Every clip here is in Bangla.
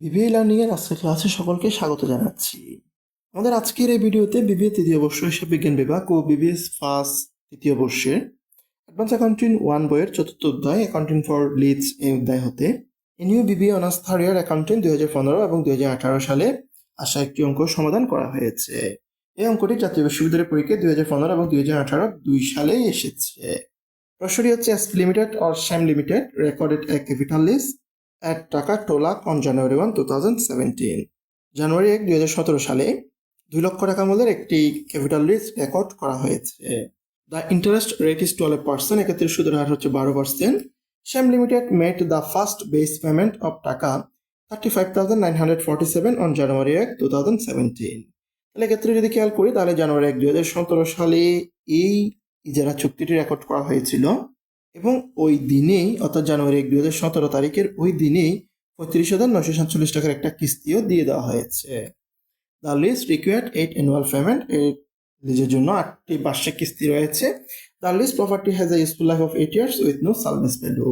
বিবিএ লার্নিং এর আজকের ক্লাসে সকলকে স্বাগত জানাচ্ছি। আমাদের আজকের এই ভিডিওতে বিবিএ তৃতীয় বর্ষ হিসাব বিজ্ঞান বিভাগ ও বিবিএস ফার্স্ট তৃতীয় বর্ষের অ্যাডভান্স অ্যাকাউন্টিং ওয়ান বইয়ের চতুর্থ অধ্যায় অ্যাকাউন্টিং ফর লিডস এই অধ্যায় হতে। NU BBA honours third year accounting দুই হাজার পনেরো এবং দুই হাজার আঠারো সালে আসা একটি অঙ্ক সমাধান করা হয়েছে। এই অঙ্কটি জাতীয় বিশ্ববিদ্যালয়ের পরীক্ষায় দুই হাজার পনেরো এবং দুই হাজার আঠারো দুই সালেই এসেছে। প্রশ্নটি হচ্ছে S limited or Shyam limited recorded a capital lease এক টাকা টোলাক on January one two thousand seventeen January এক, দুই হাজার সতেরো সালে দুই লক্ষ টাকা মূল্যের একটি ক্যাপিটাল লিস্ট রেকর্ড করা হয়েছে। The interest rate is twelve percent এক্ষেত্রে সুদের হার হচ্ছে বারো percent Shyam limited met the first base payment of taka thirty five thousand nine hundred forty seven on January এক টু থাউজেন্ড সেভেন্টিন তাহলে এক্ষেত্রে যদি খেয়াল করি, তাহলে জানুয়ারি এক, দুই হাজার সতেরো সালে এই ইজারা চুক্তিটি রেকর্ড করা হয়েছিল। এবং ওই দিনেই, অর্থাৎ জানুয়ারি এক, দুই হাজার সতেরো তারিখের ওই দিনেই পঁয়ত্রিশ হাজার নশো সাতচল্লিশ টাকার একটা কিস্তিও দিয়ে দেওয়া হয়েছে। The lease required eight annual payment এই লিজের জন্য আটটি বার্ষিক কিস্তি রয়েছে। The lease property has a useful life of eight years with no service value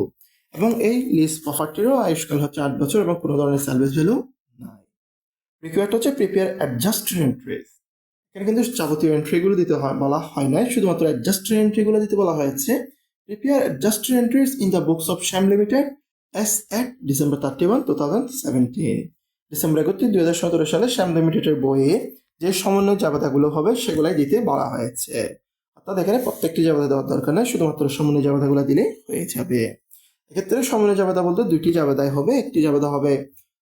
এবং এই লিস্ট প্রপার্টিরও আয়ুষ্কাল হচ্ছে আট বছর এবং কোনো ধরনের সার্ভিস ভ্যালু নাই। রিকোয়ার্ড হচ্ছে প্রিপেয়ার অ্যাডজাস্টেড এন্ট্রিজ এখানে কিন্তু যাবতীয় এন্ট্রিগুলো দিতে হয়, বলা হয় নাই। শুধুমাত্র অ্যাডজাস্টেড এন্ট্রিগুলো দিতে বলা হয়েছে। Prepare adjusted entries in the books of Sham Limited as at December 31, 2017. ডিসেম্বর একত্রিশ দুই হাজার সতেরো সালে শ্যাম লিমিটেডের বইয়ে যে সমন্বয় জাবেদাগুলো হবে সেগুলাই দিতে বলা হয়েছে। অর্থাৎ এখানে প্রত্যেকটি জাবেদা দেওয়ার দরকার নেই শুধুমাত্র সমন্বয় জাবেদাগুলো দিলে হয়ে যাবে। এক্ষেত্রে সমন্বয় জাবেদা বলতে দুইটি জাবেদাই হবে। একটি জাবেদা হবে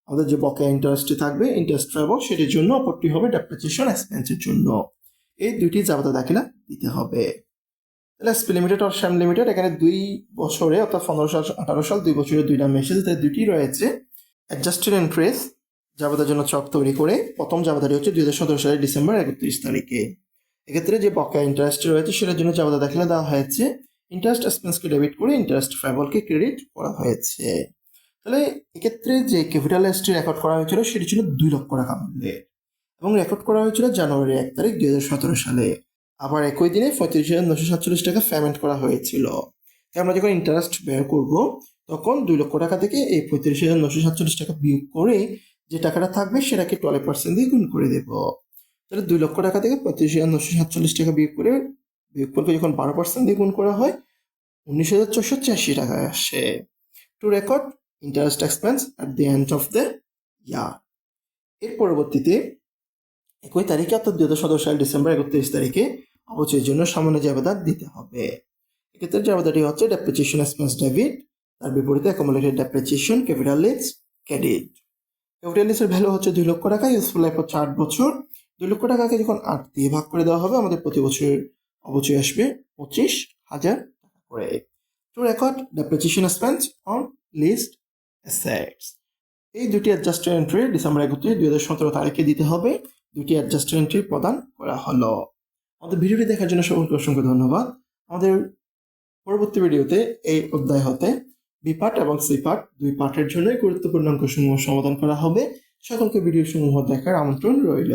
আমাদের যে বকেয়া ইন্টারেস্টটি থাকবে ইন্টারেস্ট ট্রাভেল সেটির জন্য অপরটি হবে ডেপ্রিসিয়েশন এক্সপেন্সের জন্য। এই দুইটি জাবেদা দাখিলা দিতে হবে। তাহলে এসপি লিমিটেড আর শ্যাম লিমিটেড এখানে দুই বছরে, অর্থাৎ পনেরো সাল, আঠারো সাল, দুই বছরের দুই নাম এসেছে তাই দুইটি রয়েছে। অ্যাডজাস্টেড এন্ট্রেস জাবেদার জন্য চক তৈরি করে, প্রথম জাবেদাটি হচ্ছে দুই হাজার সতেরো সালের ডিসেম্বর একত্রিশ তারিখে। এক্ষেত্রে যে বকেয়া ইন্টারেস্ট রয়েছে, সেটার জন্য জাবেদা দাখিলা দেওয়া হয়েছে। ইন্টারেস্ট এক্সপেন্সকে ডেবিট করে ইন্টারেস্ট ফেবলকে ক্রেডিট করা হয়েছে। তাহলে এক্ষেত্রে যে ক্যাপিটাল এসটি রেকর্ড করা হয়েছিল সেটি ছিল দুই লক্ষ টাকা মূল্যের। এবং রেকর্ড করা হয়েছিল জানুয়ারি এক তারিখ দুই হাজার সতেরো সালে। আবার একই দিনে পঁয়ত্রিশ হাজার নশো সাতচল্লিশ টাকা পেমেন্ট করা হয়েছিল। আমরা যখন ইন্টারেস্ট ব্যয় করব, তখন দুই লক্ষ টাকা থেকে এই পঁয়ত্রিশ হাজার নশো সাতচল্লিশ টাকা বিয়োগ করে যে টাকাটা থাকবে, সেটাকে টুয়েলভ পার্সেন্ট দিয়ে গুণ করে দেব। তাহলে দুই লক্ষ টাকা থেকে পঁয়ত্রিশ হাজার নশো সাতচল্লিশ টাকা বিয়োগ করে, বিয়োগ করলে যখন বারো পার্সেন্ট দিয়ে গুণ করা হয়, উনিশ হাজার ছশো ছিয়াশি টাকা আসে। To record interest expense at the end of the year এর পরবর্তীতে একই তারিখে, অর্থাৎ দুই হাজার সতেরো সাল ডিসেম্বর একত্রিশ তারিখে অবচয়ের জন্য সামান্য জাবেদা দিতে হবে। এক্ষেত্রে জাবেদাটি হচ্ছে ডেপ্রিসিয়েশন এক্সপেন্স ডেবিট তার বিপরীতে accumulated depreciation capital lease credit capital লিসের value হচ্ছে দুই লক্ষ টাকা ইউজফুল লাইফ হচ্ছে আট বছর। দুই লক্ষ টাকাকে যখন আট দিয়ে ভাগ করে দেওয়া হবে, আমাদের প্রতি বছরের অবচয় আসবে পঁচিশ হাজার টাকা করে। To record depreciation expense on lease assets এই দুটি অ্যাডজাস্টেড এন্ট্রি ডিসেম্বর একত্রিশ দুই হাজার সতেরো তারিখে দিতে হবে। দুটি অ্যাডজাস্টেড এন্ট্রি প্রদান করা হলো। আমাদের ভিডিওটি দেখার জন্য সকলকে অসংখ্য ধন্যবাদ। আমাদের পরবর্তী ভিডিওতে এই অধ্যায় হতে বি পার্ট এবং সি পার্ট দুই পার্টের জন্যই গুরুত্বপূর্ণ অঙ্কসমূহ সমাধান করা হবে। সকলকে ভিডিও সমূহ দেখার আমন্ত্রণ রইল।